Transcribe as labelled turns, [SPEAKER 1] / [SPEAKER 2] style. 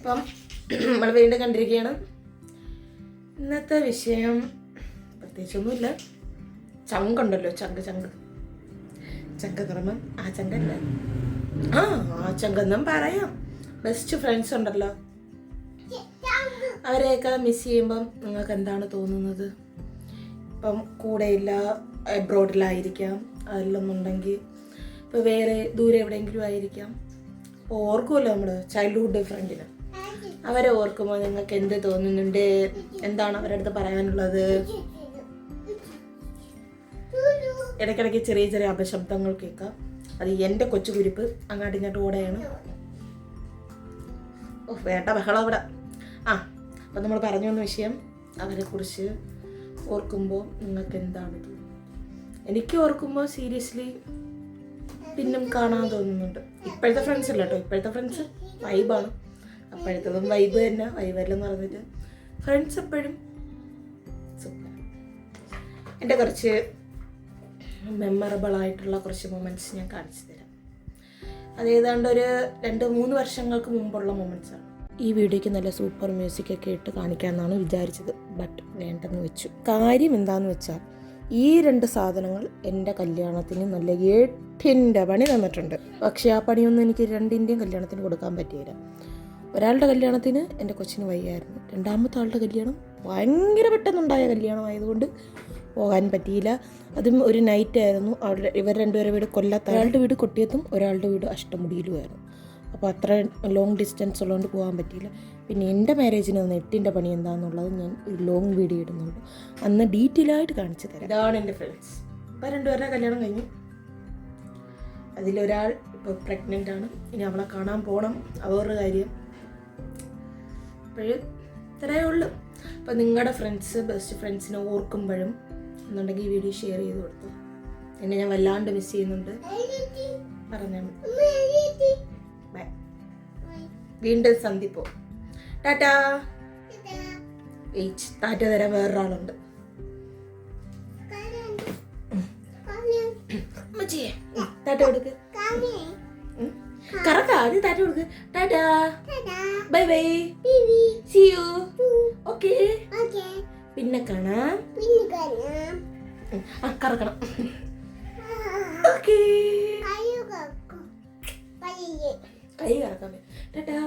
[SPEAKER 1] അപ്പം നമ്മൾ വീണ്ടും കണ്ടിരിക്കുകയാണ്. ഇന്നത്തെ വിഷയം പ്രത്യേകിച്ചൊന്നുമില്ല. ചങ്കുണ്ടല്ലോ ചങ്ക് ചങ്ക്. ചങ്ക തുറമ ആ ചങ്കല്ല? ആ ആ ചങ്കെന്നും പറയാം. ബെസ്റ്റ് ഫ്രണ്ട്സ് ഉണ്ടല്ലോ. അവരെയൊക്കെ മിസ് ചെയ്യുമ്പം നിങ്ങൾക്ക് എന്താണ് തോന്നുന്നത്? ഇപ്പം കൂടെയില്ല എബ്രോഡിലായിരിക്കാം അതിലൊന്നുണ്ടെങ്കിൽ ഇപ്പോൾ വേറെ ദൂരെ എവിടെയെങ്കിലും ആയിരിക്കാം. ഓർക്കുമല്ലോ നമ്മൾ ചൈൽഡ്ഹുഡ് ഫ്രണ്ടിന് അവരെ ഓർക്കുമ്പോൾ നിങ്ങൾക്ക് എന്ത് തോന്നുന്നുണ്ട്? എന്താണ് അവരുടെ അടുത്ത് പറയാനുള്ളത്? ഇടയ്ക്കിടയ്ക്ക് ചെറിയ ചെറിയ അപശബ്ദങ്ങൾ കേൾക്കാം. അത് എന്റെ കൊച്ചു കുരിപ്പ് അങ്ങോട്ട് ഇങ്ങോട്ട് ഓടെയാണ്. ഓ വേണ്ട ബഹളം അവിടെ. ആ അപ്പം നമ്മൾ പറഞ്ഞു വന്ന വിഷയം അവരെക്കുറിച്ച് ഓർക്കുമ്പോൾ നിങ്ങൾക്ക് എന്താണ് എനിക്ക് ഓർക്കുമ്പോൾ സീരിയസ്ലി പിന്നും കാണാൻ തോന്നുന്നുണ്ട്. ഇപ്പോഴത്തെ ഫ്രണ്ട്സ് അല്ല കേട്ടോ ഇപ്പോഴത്തെ ഫ്രണ്ട്സ് വൈബാണ് അപ്പോഴത്തതും വൈബ് തന്നെ വൈബെല്ലാം പറഞ്ഞിട്ട്. ഫ്രണ്ട്സ് എപ്പോഴും സൂപ്പർ എന്റെ കുറച്ച് മെമ്മറബിൾ ആയിട്ടുള്ള കുറച്ച് മൊമെന്റ്സ് ഞാൻ കാണിച്ചു തരാം. അത് ഏതാണ്ട് ഒരു രണ്ട് മൂന്ന് വർഷങ്ങൾക്ക് മുമ്പുള്ള മൊമെന്റ്സാണ് ഈ വീഡിയോയ്ക്ക് നല്ല സൂപ്പർ മ്യൂസിക് ഒക്കെ ഇട്ട് കാണിക്കാമെന്നാണ് വിചാരിച്ചത്. ബട്ട് വേണ്ടെന്ന് വെച്ചു. കാര്യം എന്താന്ന് വെച്ചാൽ ഈ രണ്ട് സാധനങ്ങൾ എന്റെ കല്യാണത്തിന് നല്ല എട്ടിന്റെ പണി തന്നിട്ടുണ്ട്. പക്ഷേ ആ പണിയൊന്നും എനിക്ക് രണ്ടിന്റെയും കല്യാണത്തിന് കൊടുക്കാൻ പറ്റിയില്ല. ഒരാളുടെ കല്യാണത്തിന് എന്റെ കൊച്ചിന് വയ്യായിരുന്നു. രണ്ടാമത്തെ ആളുടെ കല്യാണം ഭയങ്കര പെട്ടെന്നുണ്ടായ കല്യാണമായതുകൊണ്ട് പോകാൻ പറ്റിയില്ല. അതും ഒരു നൈറ്റ് ആയിരുന്നു. അവരുടെ ഇവർ രണ്ടുപേരുടെ വീട് കൊല്ലത്ത് ഒരാളുടെ വീട് കൊട്ടിയത്തും ഒരാളുടെ വീട് അഷ്ടമുടിയിലുമായിരുന്നു അപ്പോൾ അത്ര ലോങ് ഡിസ്റ്റൻസ് ഉള്ളതുകൊണ്ട് പോകാൻ പറ്റിയില്ല. പിന്നെ എന്റെ മാരേജിന് നെറ്റിന്റെ പണി എന്താണെന്നുള്ളത് ഞാൻ ഒരു ലോങ് വീഡിയോ ഇടുന്നുണ്ട്. അന്ന് ഡീറ്റെയിൽ ആയിട്ട് കാണിച്ചു തരാം. ഇതാണ് എന്റെ ഫ്രണ്ട്സ് ഇപ്പം രണ്ടുപേരുടെ കല്യാണം കഴിഞ്ഞു. അതിലൊരാൾ ഇപ്പോൾ പ്രഗ്നന്റ് ആണ്. ഇനി അവളെ കാണാൻ പോകണം അവരുടെ കാര്യം അപ്പോഴും ഇത്രയേ ഉള്ളൂ. അപ്പോൾ നിങ്ങളുടെ ഫ്രണ്ട്സ് ബെസ്റ്റ് ഫ്രണ്ട്സിനെ ഓർക്കുമ്പോഴും എന്നുണ്ടെങ്കിൽ ഈ വീഡിയോ ഷെയർ ചെയ്ത് കൊടുത്തു. എന്നെ ഞാൻ വല്ലാണ്ട് മിസ് ചെയ്യുന്നുണ്ട്. പറഞ്ഞാൽ മതി. ബൈ വീണ്ടും സന്ധിപ്പോ ടാറ്റാ. താറ്റ ടാറ്റ തരാൻ വേറൊരാളുണ്ട്. ടാറ്റ കൊടുക്ക്. ഉം. കറക്റ്റ് ആദ്യം ടാറ്റ കൊടുക്ക്. Tata. Bye bye see you okay പിന്നെ കാണാം. ആ കറക്കണം. ഓക്കെ കൈ കറക്കാൻ ടാറ്റാ.